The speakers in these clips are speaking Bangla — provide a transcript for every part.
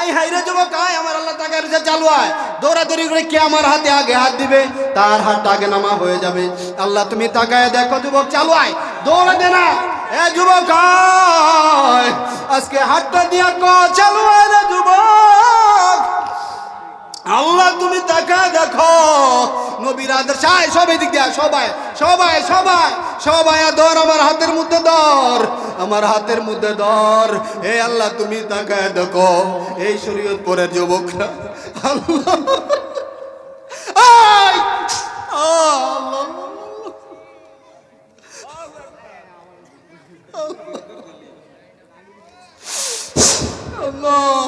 আই হাইরে যুবক, আয়, আমার আল্লাহ তাকে রয়েছে চালু আয়। দৌড়াদৌড়ি করে কে আমার হাতে আগে হাত দিবে? তার হাতটা আগে নামা হয়ে যাবে। আল্লাহ, তুমি তাকায় দেখো যুবক, চালু আয়। দৌড়া দে না। এ যুবক আজকে হাতটা দিয়া ক চালু আয় রে যুবক। আল্লাহ, তুমি তাকা দেখো। নবীর আদর্শ, আয়, সবাই দিক দিয়া সবাই সবাই সবাই সবাই ধর আমার হাতের মধ্যে ধর, আমার হাতের মধ্যে ধর। এ আল্লাহ, তুমি তাকায় দেখো। এই শরীয়ত পরে যুবকরা! আল্লাহ। আল্লাহ।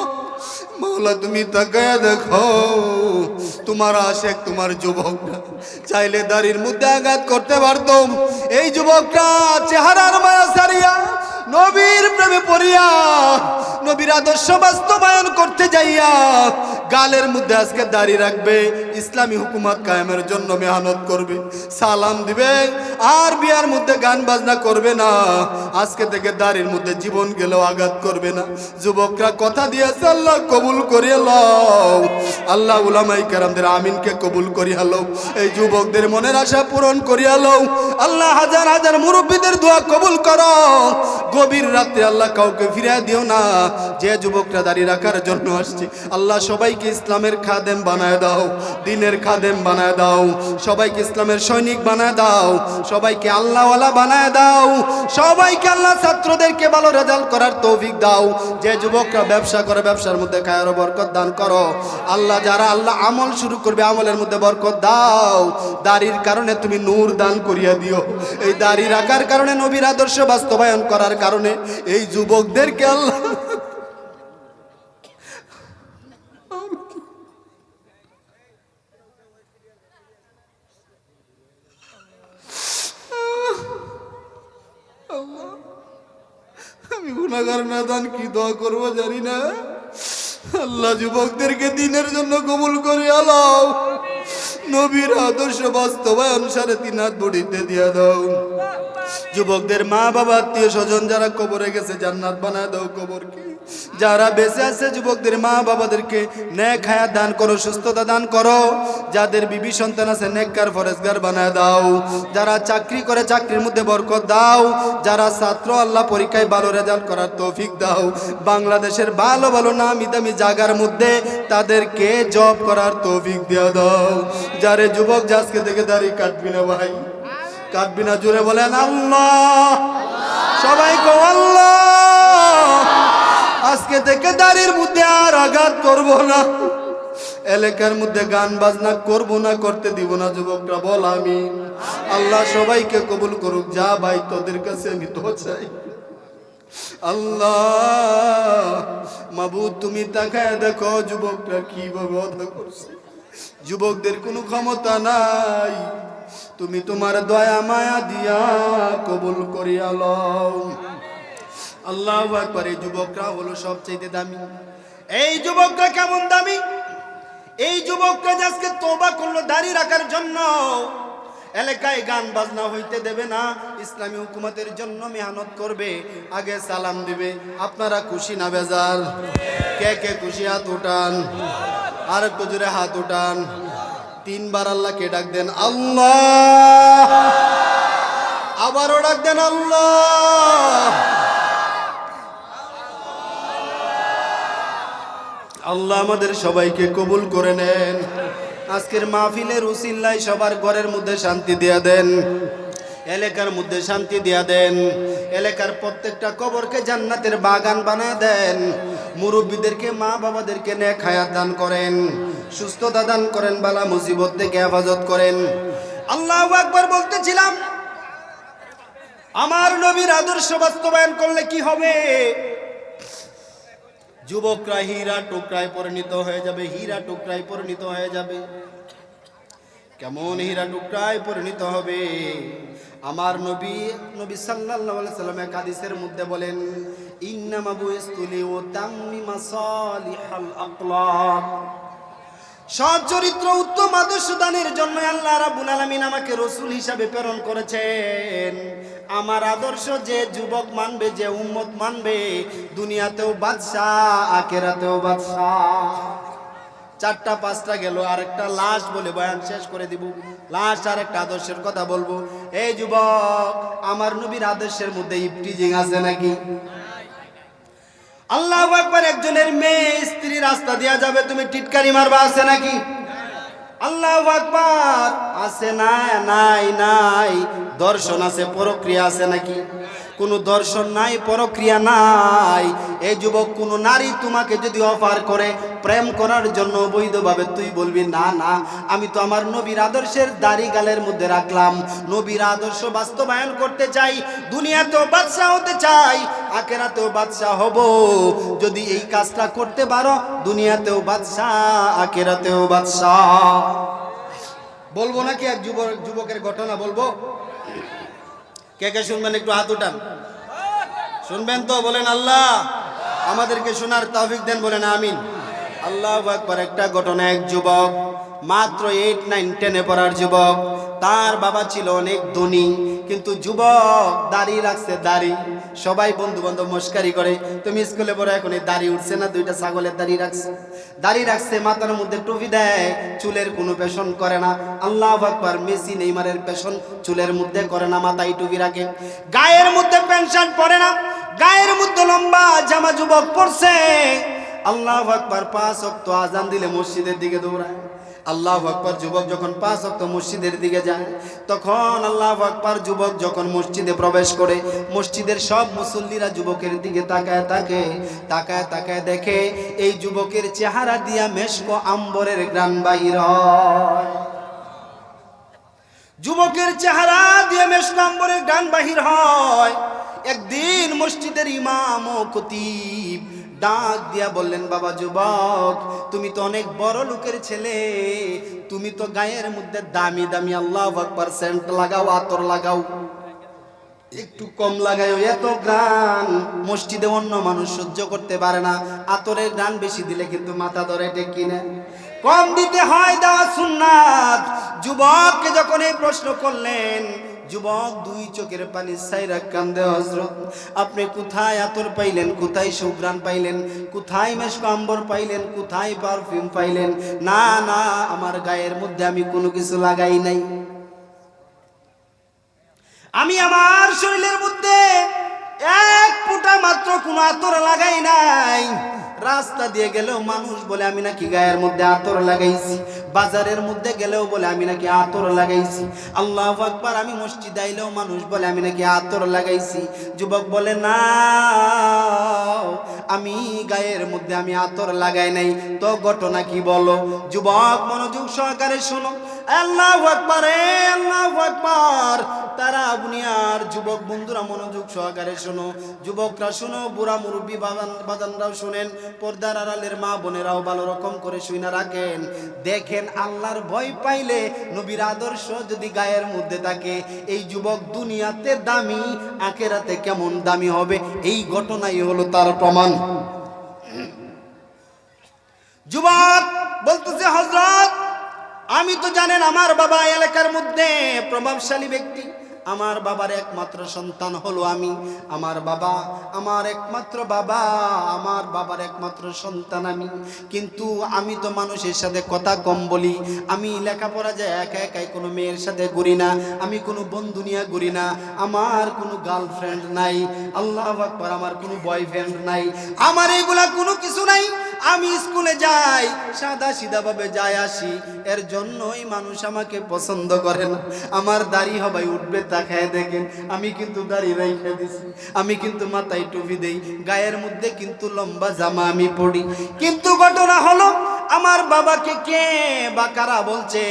মাওলা তুমি তাকায় দেখো, তোমার আশেক, তোমার যুবকটা। চাইলে দাড়ির মধ্যে আঘাত করতে পারতো এই যুবকটা চেহারার মায়া সারিয়া নবীর প্রেমে পড়িয়া, নবীর আদর্শ বাস্তবায়ন করতে যাইয়া, গালের মধ্যে আজকে দাড়ি রাখবে, ইসলামী হুকুমত কায়েমের জন্য মেহনত করবে, সালাম দিবে, আর বিয়ার মধ্যে গান বাজনা করবে না, আজকে থেকে দাড়ির মধ্যে জীবন গেলেও আঘাত করবে না। যুবকরা কথা দিয়েছে, আল্লাহ কবুল করিয়া লও। আল্লাহ উলামাই কেরামদের আমিনকে কবুল করিয়া লও। এই যুবকদের মনের আশা পূরণ করিয়া লও। আল্লাহ হাজার হাজার মুরব্বীদের দোয়া কবুল করো। গভীর রাতে আল্লাহ কাউকে ফিরিয়ে দিও না। যে যুবকরা দাঁড়িয়ে রাখার জন্য আসছে। আল্লাহ সবাইকে ইসলামের খাদেম বানায় দাও, দিনের খাদেম বানায় দাও। সবাইকে ইসলামের সৈনিক বানায় দাও। সবাইকে আল্লাহওয়ালা বানায় দাও। সবাইকে আল্লাহ ছাত্রদেরকে ভালো রেজাল্ট করার তৌফিক দাও। যে যুবকরা ব্যবসা করে, ব্যবসার মধ্যে খায়ের বরকত দান করো। আল্লাহ যারা আল্লাহ আমল শুরু করবে, আমলের মধ্যে বরকত দাও। দাড়ির কারণে তুমি নূর দান করিয়া দিও। এই দাড়ি রাখার কারণে নবীর আদর্শ বাস্তবায়ন করার কারণে এই যুবকদেরকে আল্লাহ আমি কি করব জানি না। আল্লাহ যুবকদেরকে দিনের জন্য কবুল করে আলাও। নবীর আদর্শ বাস্তবায়ন সাড়ে তিন হাত বড়িতে দিয়া দাও। যুবকদের মা বাবা আত্মীয় স্বজন যারা কবরে গেছে, জান্নাত বানায় দাও কবরকে। যারা বেঁচে আছে যুবকদের মা বাবাদেরকে নেক হায়াত দান করো, সুস্থতা দান করো। যাদের বিবি সন্তান আছে, নেককার ফরেজগার বানায় দাও। যারা চাকরি করে, চাকরির মধ্যে বরকত দাও। যারা ছাত্র, আল্লাহ পরীক্ষায় ভালো রেজাল্ট করার তৌফিক দাও। বাংলাদেশের ভালো ভালো, নামি দামি জায়গার মধ্যে তাদেরকে জব করার তৌফিক দেওয়া দাও। যারে যুবক যাজকে দেখে দাঁড়িয়ে কাটবি না ভাই। কাটবি না জুড়ে বলেন আল্লাহ। সবাই কো আল্লাহ। আজকে থেকে দাড়ির মধ্যে আর আঘাত করব না। এলাকার মধ্যে গান বাজনা করব না, করতে দিব না, যুবকরা বল আমি আল্লাহ সবাইকে কবুল করুক, যা ভাই তোদের কাছে আমি তো চাই। আল্লাহ, মাবুদ, তুমি তাকায় দেখো, যুবকরা কীভাবে অধা করছে। যুবকদের কোনো ক্ষমতা নাই। তুমি তোমার দয়া, মায়া দিয়া কবুল করিয়া লও। আল্লাহ একবার এই যুবকরা হলো সবচেয়ে দামি। এই যুবকরা কেমন দামি? এই যুবকরা আজকে তোবা করল দাঁড়িয়ে রাখার জন্য, এলাকায় গান বাজনা হইতে দেবে না, ইসলামী হুকুমতের জন্য মেহনত করবে, আগে সালাম দিবে। আপনারা খুশি না বেজার? কে কে খুশি হাত উঠান? আর একটু জোরে হাত উঠান। তিনবার আল্লাহকে ডাক দেন, আল্লাহ! আবারও ডাক দেন, আল্লাহ! আল্লাহ আমাদের সবাইকে কবুল করে নেন। আজকের মাহফিলের উসিল্লাই সবার ঘরের মধ্যে শান্তি দিয়া দেন। এলাকার মধ্যে শান্তি দিয়া দেন। এলাকার প্রত্যেকটা কবরকে জান্নাতের বাগান বানায় দেন। মুরব্বীদেরকে, মা বাবাদেরকে নেক হায়াত দান করেন। সুস্থতা দান করেন, বালা মুসিবত থেকে হেফাজত করেন। আল্লাহ একবার বলতেছিলাম, আমার নবীর আদর্শ বাস্তবায়ন করলে কি হবে? যুবকরা হীরা টুকরায় পরিণত হয়ে যাবে, হীরা টুকরায় পরিণত হয়ে যাবে। কেমন হীরা টুকরায় পরিণত হবে? আমার নবী নবী সাল্লাল্লাহু আলাইহি সাল্লাম এক হাদিসের মধ্যে বলেন, ইন্নামা বুইস্তুলি ও তাম্মি মাসালিহাল আকলাক সৎ চরিত্র, উত্তম আদর্শ দানের জন্য আল্লাহ রাব্বুল আলামিন আমাকে রসুল হিসাবে প্রেরণ করেছেন। আমার আদর্শ যে যুবক মানবে, যে উম্মত মানবে, দুনিয়াতেও বাদশাহ, আখেরাতেও বাদশাহ। চারটা, পাঁচটা গেল আর একটা লাশ বলে বয়ান শেষ করে দিব। লাশ আর একটা আদর্শের কথা বলব। এই যুবক, আমার নবীর আদর্শের মধ্যে ইফটিজিং আছে নাকি? আল্লাহ একবার একজনের মেয়ে স্ত্রী রাস্তা দেওয়া যাবে, তুমি টিটকারি মারবা আছে নাকি? আল্লাহ আছে নাই নাই নাই। দর্শন আছে প্রক্রিয়া আছে নাকি? কোনো দর্শন নাই, প্রক্রিয়া নাই। এই যুবক, কোনো নারী তোমাকে যদি অফার করে, প্রেম করার জন্য বৈধভাবে তুই বলবি, না না, আমি তো আমার নবীর আদর্শের দাড়ি গালের মধ্যে রাখলাম। নবীর আদর্শ বাস্তবায়ন করতে চাই, দুনিয়াতেও বাদশাহ হতে চাই, আখেরাতেও বাদশাহ হব। যদি এই কাজটা করতে পারো, দুনিয়াতেও বাদশাহ, আখেরাতেও বাদশাহ। বলব নাকি এক যুবক যুবকের ঘটনা বলব? কে কে শুনবেন? একটু হাত উঠান। শুনবেন তো? বলেন আল্লাহ। আমাদেরকে শোনার তৌফিক দেন, বলেন আমিন। আল্লাহ একবার একটা ঘটনা, এক যুবক, মাত্র এইট নাইন টেনে পড়ার যুবক, তার বাবা ছিল অনেক ধনী, কিন্তু যুবক দাড়ি রাখছে দাড়ি। সবাই বন্ধু বান্ধব মস্কারি করে। তুমি স্কুলে পড়ো এখন দাড়ি উঠছে না, দুইটা ছাগলের দাড়ি রাখছে। দাড়ি রাখছে, মাথার মধ্যে টুপি দেয়, চুলের কোনো পেশন করে না। আল্লাহ আকবার, মেসি, নেইমারের পেশন চুলের মধ্যে করে না, মাথায় টুপি রাখে। গায়ের মধ্যে শার্ট পরে না, গায়ের মধ্যে লম্বা জামা যুবক পরছে। আল্লাহ আকবার, পাঁচ অক্ত আজান দিলে মসজিদের দিকে দৌড়ায়। আল্লাহ আকবার যুবক যখন পাঁচ অক্ত মসজিদের দিকে যায়, তখন আল্লাহ আকবার যুবক যখন মসজিদে প্রবেশ করে, মসজিদের সব মুসল্লিরা যুবকের দিকে তাকায় তাকে, তাকায় তাকায় দেখে এই যুবকের চেহারা দিয়া মেশকো আম্বরের গ্রান বাহির যুবকের চেহারা দিয়ে মেশকাম্বরের গান বাহির হয়। একদিন মসজিদের ইমাম ও খতিব ডাক দিয়া বললেন, বাবা যুবক, তুমি তো অনেক বড় লোকের ছেলে। তুমি তো গায়ের মধ্যে দামি দামি আল্লাহ আকবার সেন্ট লাগাও, আতর লাগাও। একটু কম লাগায় এত গান মসজিদে অন্য মানুষ সহ্য করতে পারে না। আতরের গান বেশি দিলে কিন্তু মাথা ধরে টেকি না? কম দিতে হয় দেওয়া সুন্নাত। যুবককে যখন এই প্রশ্ন করলেন যুবক দুই চোখের পানি সাইরা কান্দে হজরত আপনি কোথায় আতর পাইলেন? কোথায় সুগ্রান পাইলেন? কোথায় মেশকাম্বর পাইলেন? কোথায় পারফিউম পাইলেন? না না, আমার গায়ের মধ্যে আমি কোনো কিছু লাগাই নাই। আমি আমার শরীরের মধ্যে এক ফুটা মাত্র কোনো আতর লাগাই নাই। রাস্তা দিয়ে গেলেও মানুষ বলে আমি নাকি গায়ের মধ্যে আতর লাগাইছি। বাজারের মধ্যে গেলেও বলে আমি নাকি আতর লাগাইছি। আল্লাহ আকবার, আমি মসজিদ আইলেও মানুষ বলে আমি নাকি আতর লাগাইছি। যুবক বলে, না, আমি গায়ের মধ্যে আমি আতর লাগাই নাই। তো ঘটনা কি বলো? যুবক মনোযোগ সহকারে শোনো। আল্লাহ আকবার এ আল্লাহ আকবার। তারা বুনিয়ার যুবক বন্ধুরা মনোযোগ সহকারে শোনো। যুবকরা শোনো, বুড়া মুরব্বী বাগান বাজানরাও শোনেন, পর্দার আড়ালের মা বোনেরাও ভালো রকম করে শুইনা রাখেন। দেখেন আল্লাহর ভয় পাইলে নবীর আদর্শ যদি গায়ের মধ্যে থাকে, এই যুবক দুনিয়াতে দামি, আখেরাতে কেমন দামি হবে? এই ঘটনাই হলো তার প্রমাণ। যুবক বলতেছে হজরত আমি তো জানেন আমার বাবা এলাকার মধ্যে প্রভাবশালী ব্যক্তি। আমার বাবার একমাত্র সন্তান হলো আমি। আমার বাবা, আমার একমাত্র বাবা, আমার বাবার একমাত্র সন্তান আমি। কিন্তু আমি তো মানুষের সাথে কথা কম বলি। আমি লেখাপড়া যায় একা একাই কোনো মেয়ের সাথে ঘুরি না। আমি কোনো বন্ধু নিয়ে ঘুরি না। আমার কোনো গার্লফ্রেন্ড নাই। আল্লাহ আকবার, আমার কোনো বয়ফ্রেন্ড নাই। আমার এগুলা কোনো কিছু নাই। আমি স্কুলে যাই, সাদা সিধা ভাবে যাই আসি। এর জন্যই মানুষ আমাকে পছন্দ করে না। আমার দাড়ি হবাই উঠবে তা খেয়ে দেখেন, আমি কিন্তু দাড়ি রেখে দিছি। আমি কিন্তু মাথায় টুপি দেই, গায়ের মধ্যে কিন্তু লম্বা জামা আমি পড়ি কিন্তু ঘটনা হলো আমার বাবাকে কে বা কারা বলছে?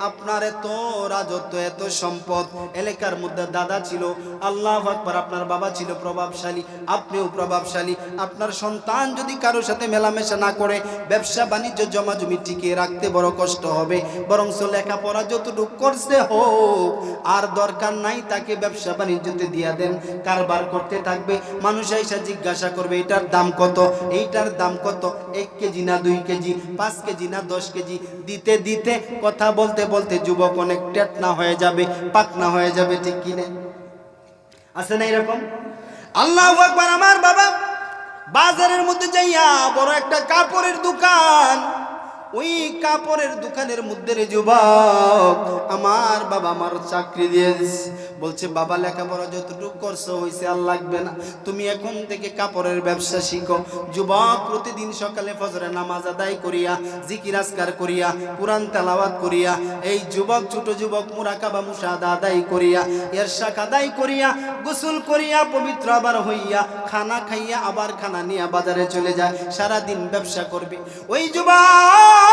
আপনার এত রাজত্ব, এত সম্পদ। এলাকার মধ্যে দাদা ছিল, আল্লাহ আকবার, আপনার বাবা ছিল প্রভাবশালী, আপনিও প্রভাবশালী। আপনার সন্তান যদি কারোর সাথে মেলামেশা না করে, ব্যবসা, বাণিজ্য জমা জমি টিকিয়ে রাখতে বড় কষ্ট হবে। বরং লেখাপড়া যতটুকু করছে হোক, আর দরকার নাই তাকে ব্যবসা, বাণিজ্যতে দিয়া দেন। কারবার করতে থাকবে। মানুষ এসে জিজ্ঞাসা করবে, এটার দাম কত? এইটার দাম কত? এক কেজি না দুই কেজি? পাঁচ কেজি না দশ কেজি দিতে দিতে কথা বলতে বলতে যুবক অনেক টেটনা হয়ে যাবে পাকনা হয়ে যাবে, ঠিক কিনে আছে না এরকম? আল্লাহ একবার আমার বাবা বাজারের মধ্যে যাইয়া বড় একটা কাপড়ের দোকান ওই কাপড়ের দোকানের মধ্যে রে যুবক, আমার বাবা আমার চাকরি দিয়ে দিছে। বলছে, বাবা, লেখাপড়া যতটুকু করছ হয়েছে আর লাগবে না। তুমি এখন থেকে কাপড়ের ব্যবসা শিখো। যুবক, প্রতিদিন সকালে ফজরে নামাজ আদায় করিয়া, জিকির আজকার করিয়া, কোরআন তেলাওয়াত করিয়া, এই যুবক, ছোট যুবক, মুরাকাবা, মুসাদা আদায় করিয়া এরশাক আদায় করিয়া, গোসল করিয়া, পবিত্র আবার হইয়া, খানা খাইয়া, আবার খানা নিয়ে বাজারে চলে যায়। সারা দিন ব্যবসা করবে। ওই যুবক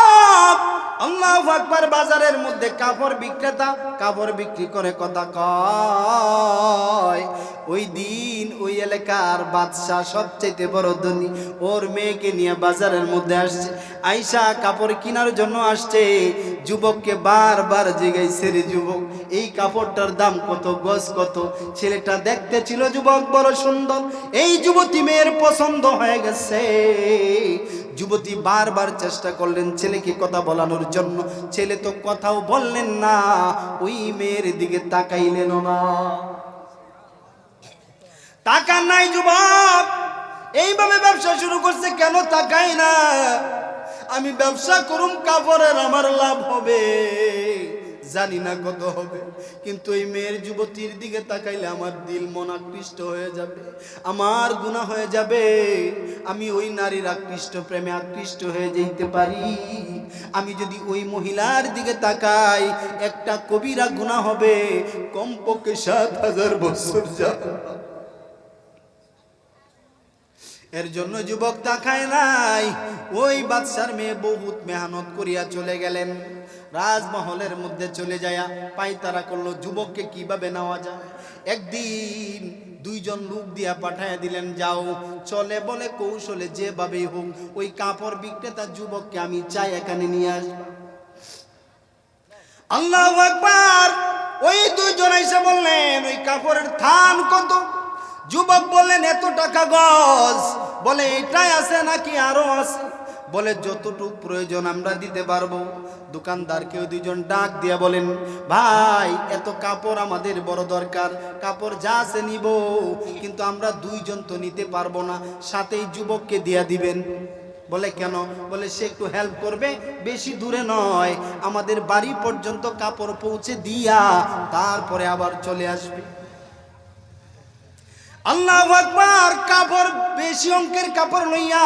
আল্লাহ আকবার বাজারের মধ্যে কাপড় বিক্রেতা কাপড় বিক্রি করে কথা কয়। ওই দিন ওই এলাকার বাদশাহ সবচাইতে বড় ধনী, ওর মেয়েকে নিয়ে বাজারের মধ্যে আসছে। আইসা কাপড় কেনার জন্য আসছে। যুবককে বারবার জিগাইছে রে যুবক, এই কাপড়টার দাম কত, গজ কত? ছেলেটা দেখতে ছিল যুবক বড় সুন্দর, এই যুবতী মেয়ের পছন্দ হয়ে গেছে। যুবতী বারবার চেষ্টা করলেন ছেলেকে কথা বলানোর জন্য। ছেলে তো কথাও বললেন না, ওই মেয়ের দিকে তাকাইলেন না। টাকা নাই যুবক, এইভাবে ব্যবসা শুরু করছে, কেন তাকাই না? আমি ব্যবসা করুম, কাপড়ের আমার লাভ হবে। জানি না কত হবে। কিন্তু এই মেয়ের যুবতীর দিকে তাকাইলে আমার দিল মন আকৃষ্ট হয়ে যাবে। আমার গুণা হয়ে যাবে। আমি ওই নারীর আকৃষ্ট, প্রেমে আকৃষ্ট হয়ে যেতে পারি। আমি যদি ওই মহিলার দিকে তাকাই, একটা কবিরা গুণা হবে। কমপক্ষে সাত হাজার বছর যাবে এর জন্য যুবক তাকায় নাই। ওই বাদশার মেয়ে বহুত মেহনত করিয়া চলে গেলেন। রাজমহলের মধ্যে চলে যায়া পাইতারা করল, যুবককে কীভাবে নেওয়া যায়? একদিন দুইজন লোক দিয়া পাঠায় দিলেন, যাও, চলে বলে কৌশলে যেভাবেই হোক, ওই কাপড় বিক্রেতা যুবককে আমি চাই এখানে নিয়ে আসব। আল্লাহ আকবার! ওই দুইজন এসে বললেন, ওই কাপড়ের থান কত? যুবক বললেন, এত টাকা গজ। বলে, এটাই আছে নাকি আরও আছে? বলে, যতটুকু প্রয়োজন আমরা দিতে পারব। দোকানদারকেও দুইজন ডাক দিয়া বলেন, ভাই, এত কাপড় আমাদের বড় দরকার। কাপড় যা আছে নিব, কিন্তু আমরা দুইজন তো নিতে পারব না। সাথেই যুবককে দিয়া দিবেন। বলে, কেন? বলে, সে একটু হেল্প করবে, বেশি দূরে নয়। আমাদের বাড়ি পর্যন্ত কাপড় পৌঁছে দিয়া তারপরে আবার চলে আসবে। আল্লাহ আকবার, কাপড়, বেশি অঙ্কের কাপড় লইয়া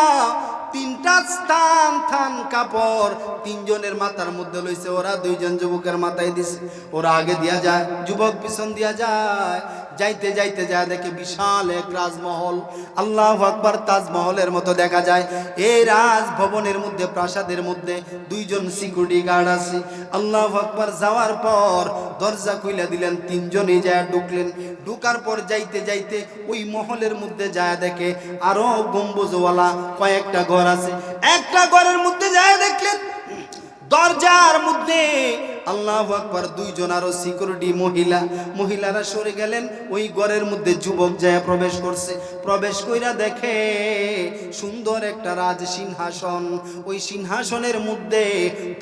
তিনটা স্থান, থান, কাপড়। তিনজনের মাথার মধ্যে লইছে ওরা, দুইজন যুবকের মাথায় দিছে। ওরা আগে দিয়া যায়, যুবক পিছন দিয়া যায়। যাইতে যাইতে যায়, দেখে বিশাল এক রাজমহল। আল্লাহ আকবার তাজমহলের মতো দেখা যায়। এই রাজভবনের মধ্যে, প্রাসাদের মধ্যে দুইজন সিকিউরিটি গার্ড আছে। আল্লাহ আকবার যাওয়ার পর দরজা খুইলা দিলেন, তিনজনই যায় ঢুকলেন। ঢুকার পর যাইতে যাইতে ওই মহলের মধ্যে যায় দেখে আরও গম্বুজওয়ালা কয়েকটা ঘর আছে। একটা ঘরের মধ্যে যায় দেখলেন দরজার মধ্যে আল্লাহ আকবার দুইজন আরও সিকিউরিটি মহিলা, মহিলারা সরে গেলেন। ওই ঘরের মধ্যে যুবক যায় প্রবেশ করছে। প্রবেশ কইরা দেখে সুন্দর একটা রাজ সিংহাসন। ওই সিংহাসনের মধ্যে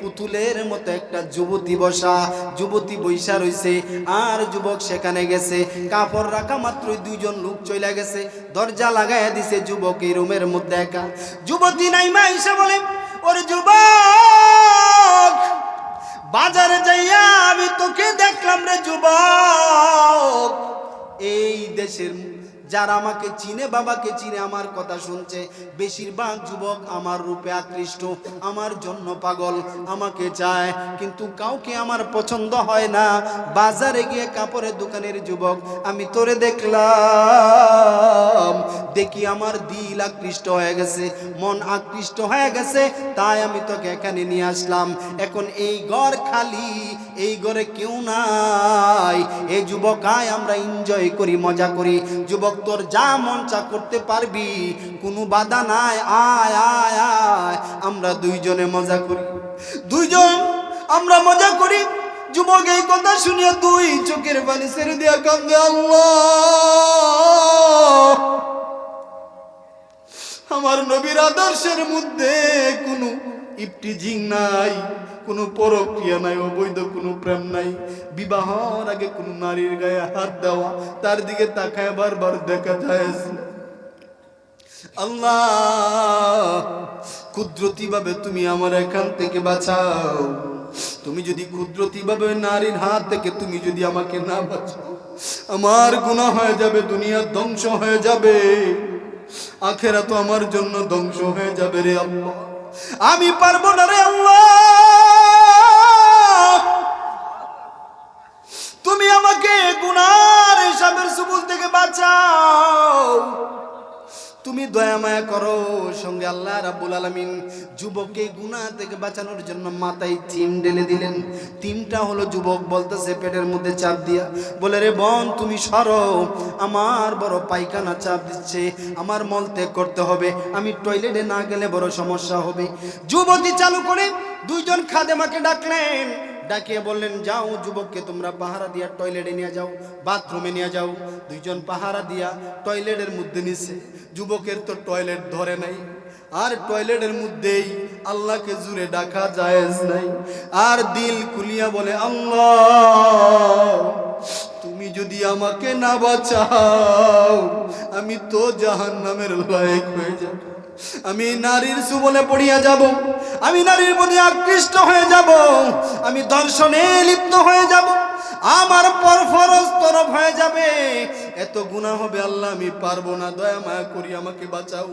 পুতুলের মতো একটা যুবতী বসা, যুবতী বৈশা রইছে। আর যুবক সেখানে গেছে। কাপড় রাখা মাত্রই দুইজন লোক চলে গেছে। দরজা লাগাইয়া দিছে যুবক এই রুমের মধ্যে একা। যুবতী নাইমা এসে বলে, ওর যুবক! বাজারে যাইয়া আমি তোকে দেখলাম রে যুবক। এই দেশের যারা আমাকে চিনে, বাবাকে চিনে আমার কথা শুনছে। বেশিরভাগ যুবক আমার রূপে আকৃষ্ট, আমার জন্য পাগল, আমাকে চায়, কিন্তু কাউকে আমার পছন্দ হয় না। বাজারে গিয়ে কাপড়ের দোকানের যুবক, আমি তোরে দেখলাম, দেখি আমার দিল আকৃষ্ট হয়ে গেছে, মন আকৃষ্ট হয়ে গেছে, তাই আমি তোকে এখানে নিয়ে আসলাম। এখন এই ঘর খালি এই ঘরে কেউ নাই। এই যুবক আয়, আমরা এনজয় করি, মজা করি। যুবক, তোর যা মন চা করতে পারবি, কোনো বাধা নাই। আয় আয় আয়, আমরা দুইজনে মজা করি। দুইজন, আমরা মজা করি। যুবক, এই কথা শুনিয়া দুই চোখের পানি ছেড়ে দিয়া কান্দে, আল্লাহ! আমার নবীর আদর্শের মধ্যে কোনো ইপটিজিং নাই, কোনো পরক্রিয়া নাই, অবৈধ কোনো প্রেম নাই। বিবাহর আগে কোনো নারীর গায়ে হাত দেওয়া, তার দিকে তাকায় বারবার দেখা যায়। আল্লাহ কুদরতি ভাবে তুমি আমার এখান থেকে বাঁচাও। তুমি যদি কুদরতি ভাবে নারীর হাত থেকে তুমি যদি আমাকে না বাঁচাও, আমার গুনাহ হয়ে যাবে, দুনিয়া ধ্বংস হয়ে যাবে। আখেরা তো আমার জন্য ধ্বংস হয়ে যাবে রে আল্লাহ। আমি পারব না রে তুমি আমাকে গুনার হিসাবের সুবুল থেকে বাঁচাও। তুমি দয়া মায়া করো, সঙ্গে আল্লাহ রাব্বুল আলামিন যুবককে গুনাহ থেকে বাঁচানোর জন্য মাথায় থিম ঢেলে দিলেন। থিমটা হলো যুবক বলতেছে পেটের মধ্যে চাপ দিয়া, বলে, রে বোন, তুমি সরো, আমার বড় পায়খানা চাপ দিচ্ছে, আমার মল ত্যাগ করতে হবে, আমি টয়লেটে না গেলে বড় সমস্যা হবে। যুবতী চালু করে দুইজন খাদেমাকে ডাকলেন ডাকিয়ে বললেন, যাও যুবককে তোমরা পাহারা দিয়া টয়লেটে নিয়ে যাও, বাথরুমে নিয়ে যাও। দুইজন পাহারা দিয়া টয়লেটের মধ্যে নিছে। যুবকের তো টয়লেট ধরে নাই। আর টয়লেটের মধ্যেই আল্লাহকে জুড়ে ডাকা জায়েজ নাই। আর দিল কুলিয়া বলে, আল্লাহ, তুমি যদি আমাকে না বাঁচাও, আমি তো জাহান নামের লায়ক হয়ে যাব। আমি নারীর সুবলে পড়িয়া যাব। আমি নারীর প্রতি আকৃষ্ট হয়ে যাব। আমি দর্শনে লিপ্ত হয়ে যাব। আমার পর ফরজ তরফ হয়ে যাবে। এত গুণা হবে আল্লাহ, আমি পারব না। দয়া মায়া করি, আমাকে বাঁচাও।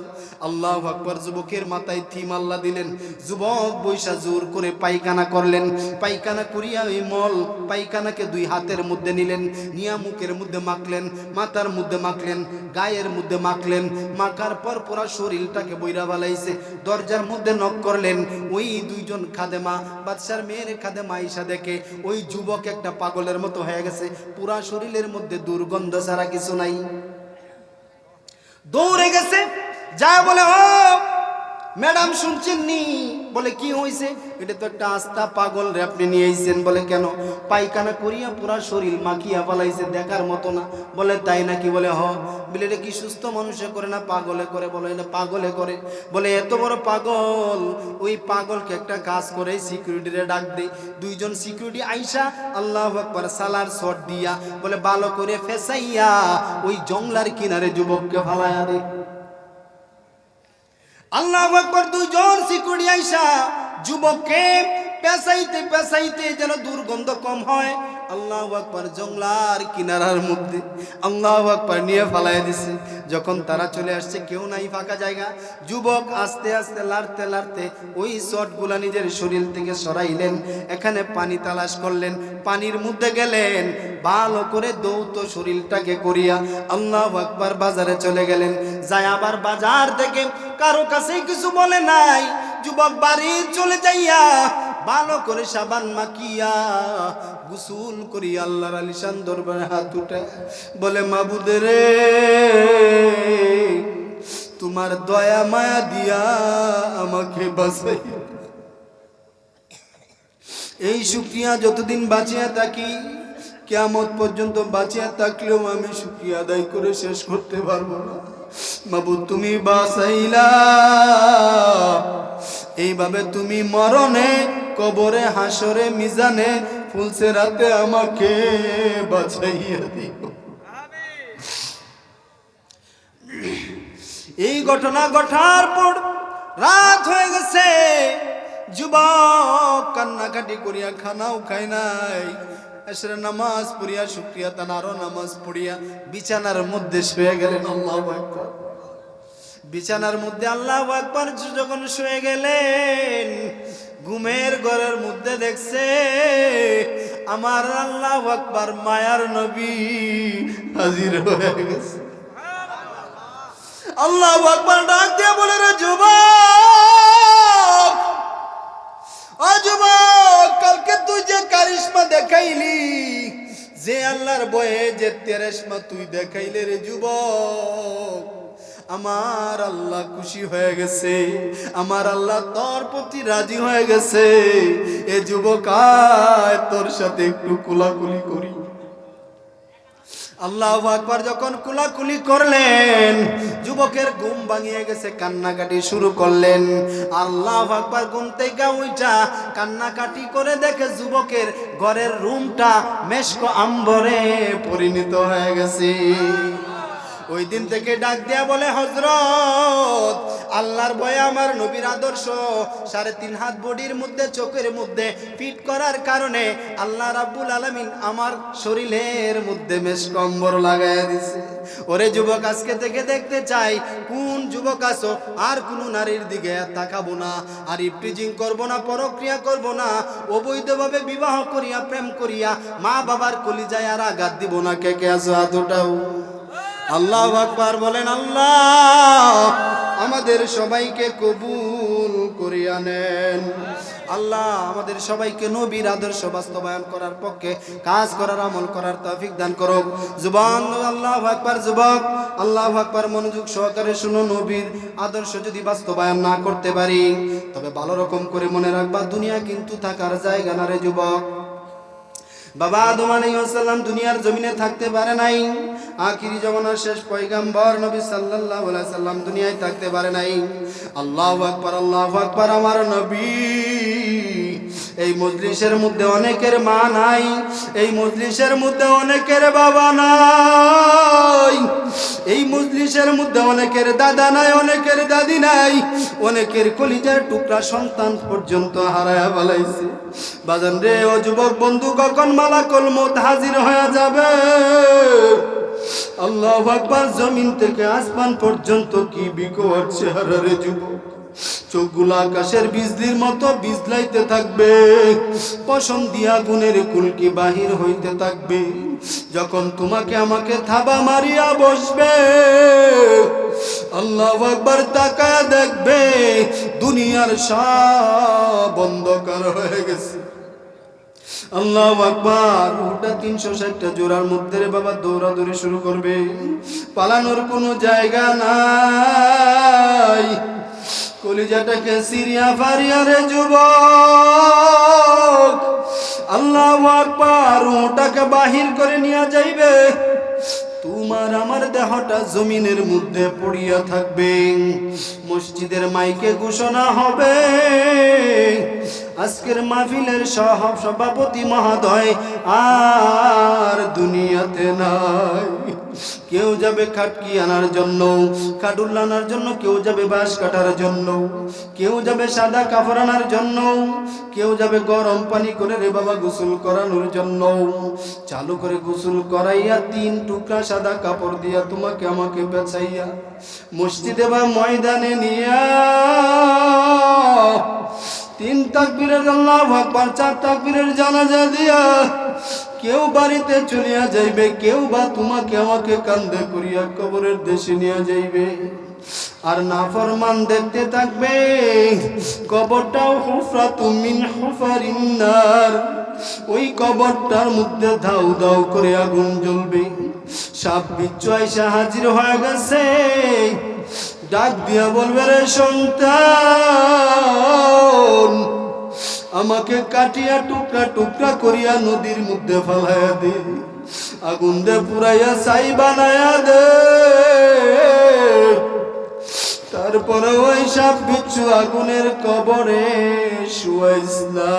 আল্লাহ আকবর, যুবকের মাথায় থিম আল্লাহ দিলেন। যুবক বৈশা জোর করে পায়খানা করলেন। পায়খানা করিয়া ওই মল পায়খানাকে দুই হাতের মধ্যে নিলেন, নিয়া মুখের মধ্যে মাখলেন, মাথার মধ্যে মাখলেন, গায়ের মধ্যে মাখলেন। মাখার পর পুরা শরীরটাকে বইরা বালাইছে দরজার মধ্যে নক করলেন। ওই দুইজন খাদেমা, বাদশার মেয়ের খাদেমা আইসা দেখে, ওই যুবক একটা পাগলের মতো হয়ে গেছে। পুরা শরীরের মধ্যে দুর্গন্ধ ছাড়া কিছু নাই। দৌড়ে গেছে, যা বলে, ও ম্যাডাম শুনছেন নি? বলে, কি হয়েছে এটা তো একটা আস্থা পাগল রে, আপনি নিয়ে আইছেন। বলে, কেন? পায়খানা করিয়া পুরা শরীর মাখিয়া পালাইছে দেখার মতো না। বলে, তাই নাকি? বলে, হ। বলে, এটা কি সুস্থ মানুষে করে না পাগলে করে? বলে, এটা পাগলে করে। বলে, এত বড় পাগল। ওই পাগলকে একটা কাজ করে, সিকিউরিটিরে ডাক দে। দুইজন সিকিউরিটি আইসা, আল্লাহ আকবার, সালার শট দিয়া, বলে, ভালো করে ফেসাইয়া, ওই জংলার কিনারে যুবককে ফালাইয়া দে। আল্লাহ আকবর দুজন সিকুড়ি আইসা যুবককে পেশাইতে পেশাইতে যেন দুর্গন্ধ কম হয়। আল্লাহ আকবর জংলার কিনারার মধ্যে আল্লাহ আকবর নিয়ে ফালাই দিছে। যখন তারা চলে আসছে, কেউ নাই ফাঁকা জায়গা। যুবক আস্তে আস্তে লাড়তে লাড়তে ওই শটগুলা নিজের শরীর থেকে সরাইলেন। এখানে পানি তালাশ করলেন, পানির মধ্যে গেলেন। ভালো করে দৌত শরীরটাকে করিয়া আল্লাহ আকবার বাজারে চলে গেলেন। যায় আবার বাজার থেকে কারও কাছে কিছু বলে নাই। যুবক বাড়ি চলে যাইয়া ভালো করে সাবান মাকিয়া গুসুল করি আল্লাহর আলিশান দরবারে হাত উঠে বলে মাবুদের তোমার দয়া মায়া দিয়া আমাকে বাঁচাই এই শুক্রিয়া যতদিন বাঁচিয়া থাকি, কেয়ামত পর্যন্ত বাঁচিয়া থাকলেও আমি শুক্রিয়া আদায় করে শেষ করতে পারব না। বাবু, তুমি বাসাইলা এইভাবে তুমি মরণে, কবরে, হাসরে, মিজানে ফুলসে রাতে আমাকে বাঁচাইয়া দিও। এই ঘটনা ঘটার পর রাত হয়ে গেছে। যুবক কান্নাকাটি করিয়া খানাও খাই নাই। এসরে নামাজ পড়িয়া, শুক্রিয়া তানারও নামাজ পড়িয়া বিছানার মধ্যে শুয়ে গেলেন আল্লাহ বিছানার মধ্যে আল্লাহ আকবার যখন শুয়ে গেলেন, ঘুমের ঘরের মধ্যে দেখছে, আমার আল্লাহ আকবার মায়ার নবী হাজির হয়ে গেছে। আল্লাহ আকবার ডাক দিয়ে বলে, রে যুবক! কালকে তুই যে কারিশমা দেখাইলি, যে আল্লাহর বয়ে যে তেরেশমা তুই দেখাইলে রে যুবক, আমার আল্লাহ খুশি হয়ে গেছে, আমার আল্লাহ তোর প্রতি রাজি হয়ে গেছে। এ যুবক তোর সাথে একটু কোলাকুলি করি। আল্লাহ আকবার যখন কুলাকুলি করলেন, যুবকের ঘুম ভাঙিয়ে গেছে, কান্নাকাটি শুরু করলেন। আল্লাহ আকবার ঘুম থেকে ওইটা কান্নাকাটি করে দেখে যুবকের ঘরের রুমটা মেশক আম্বরে পরিণত হয়ে গেছে। ওই দিন থেকে ডাক দেয়া বলে হজরত আল্লাহর ভয়ে আমার নবীর আদর্শ সাড়ে তিন হাত বডির মধ্যে, চোখের মধ্যে ফিট করার কারণে আল্লাহ রাব্বুল আলামিন আমার শরীরের মধ্যে মেশ কম্বর লাগাই দিছে। ওরে যুবক, আজকে থেকে দেখতে চাই, কোন যুবক আছো? আর কোনো নারীর দিকে তাকাবো না, আর ইফটিজিং করব না, পরক্রিয়া করব না, অবৈধভাবে বিবাহ করিয়া, প্রেম করিয়া মা বাবার কলিজায় আর আঘাত দিব না, কে কে আছো? হাতটাও আল্লাহ আকবার বলেন, আল্লাহ, আমাদের সবাইকে কবুল করিয়া নেন। আল্লাহ, আমাদের সবাইকে নবীর আদর্শ বাস্তবায়ন করার পক্ষে কাজ করার, আমল করার তৌফিক দান করুক। জুবান, আল্লাহ আকবার, যুবক, আল্লাহ আকবার, মনোযোগ সহকারে শুনো, নবীর আদর্শ যদি বাস্তবায়ন না করতে পারি, তবে ভালো রকম করে মনে রাখবা, দুনিয়া কিন্তু থাকার জায়গা না রে যুবক। বাবা আদম আলাইহিসসালাম দুনিয়ার জমিনে থাকতে পারে নাই। আখিরি জমানার শেষ পয়গাম্বর নবী সাল্লাহ সাল্লাম দুনিয়ায় থাকতে পারে নাই। আল্লাহ আকবর আল্লাহ আকবর, আমার নবী। এই মজলিসের মধ্যে অনেকের মা নাই, এই মজলিসের মধ্যে অনেকের বাবা নাই, এই মজলিসের মধ্যে অনেকের দাদা নাই, অনেকের দাদি নাই, অনেকের কলিজার টুকরা সন্তান পর্যন্ত হারায়া বলাইছে বাজান রে, ও যুবক বন্ধু, কখন মালাকল মত হাজির হয়ে যাবে? আল্লাহ আকবার, জমিন থেকে আসমান পর্যন্ত কি বিকট চেহারা রে যুবক। চোখগুলো আকাশের বিজলির মতো বিজলাইতে থাকবে। পশম দিয়া গুণের কুলকি বাহির হইতে থাকবে। যখন তোমাকে আমাকে থাবা মারিয়া বসবে, আল্লাহ একবার তাকায় দেখবে, দুনিয়ার সব অন্ধকার হয়ে গেছে। আল্লাহ আকবার ওটা তিনশো ষাটটা জোড়ার মধ্যে বাবা দৌড়াদৌড়ি শুরু করবে। পালানোর কোনো জায়গা নাই। কলিজাটাকে সিরিয়া ফারিয়া রে যুবক। আল্লাহ আকবার, ওটাকে বাহির করে নিয়ে যাইবে। তোমার আমার দেহটা জমিনের মধ্যে পড়িয়া থাকবে। মসজিদের মাইকে ঘোষণা হবে। আজকের মাহফিলের সহ সভাপতি মহোদয় আর দুনিয়াতে নাই। কেউ যাবে খাটকি আনার জন্য কাটুল আনার জন্য, কেউ যাবে বাঁশ কাটার জন্য, কেউ যাবে সাদা কাপড় আনার জন্য, কেউ যাবে গরম পানি করে রে বাবা গোসল করানোর জন্য, চালু করে গোসল করাইয়া তিন টুকরা সাদা কাপড় দিয়া তোমাকে আমাকে বেচাইয়া মসজিদে বা ময়দানে নিয়া, তিন তাকবীরের আল্লাহ আকবার, চার তাকবীরের জানাজা দিয়া কেউ বাড়িতে চলিয়া যাইবে, কেউ বা তোমাকে আমাকে কান্দে করিয়া কবরের দেশে নিয়ে যাইবে। আর না ফরমান দেখতে থাকবে, কবরটাও হুফরা হুফারিন্নার ওই কবরটার মধ্যে ধাউ ধাউ করে আগুন জ্বলবে। সাপ আইসা হাজির হয়ে গেছে, ডাক দিয়া বলবে, রে সন্তান আমাকে কাটিয়া টুকরা টুকরা করিয়া নদীর মধ্যে ফেলাইয়া দে। আগুন দে পুরাইয়া ছাই বানায়া দে। তারপরে ওই সাপ বিচ্ছু আগুনের কবরে শুয়াইস না।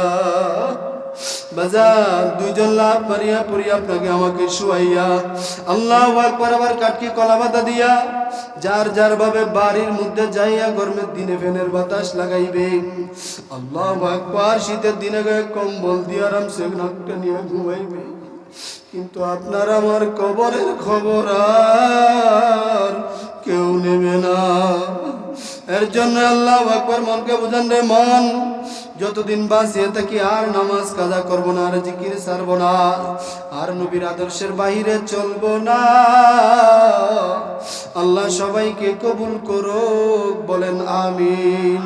বাজার দুইজন লাভ আপনাকে আমাকে শুয়াইয়া আল্লাহ কাটকি কলা বাতা দিয়া, যার বাড়ির মধ্যে যাইয়া গরমের দিনে বাতাস লাগাইবে। আল্লাহ শীতের দিনে কম্বল দিয়ে আরামসে নাকটা নিয়ে ঘুমাইবে। কিন্তু আপনার আমার কবরের খবর আর কেউ নেবে না। এর জন্য আল্লাহ আকবার মনকে বুঝান রে মন যতদিন বাঁচিয়ে থাকি আর নামাজ কাজা করব না, আর জিকির সারব না, আর নবীর আদর্শের বাহিরে চলবো না। আল্লাহ সবাইকে কবুল করো বলেন আমিন।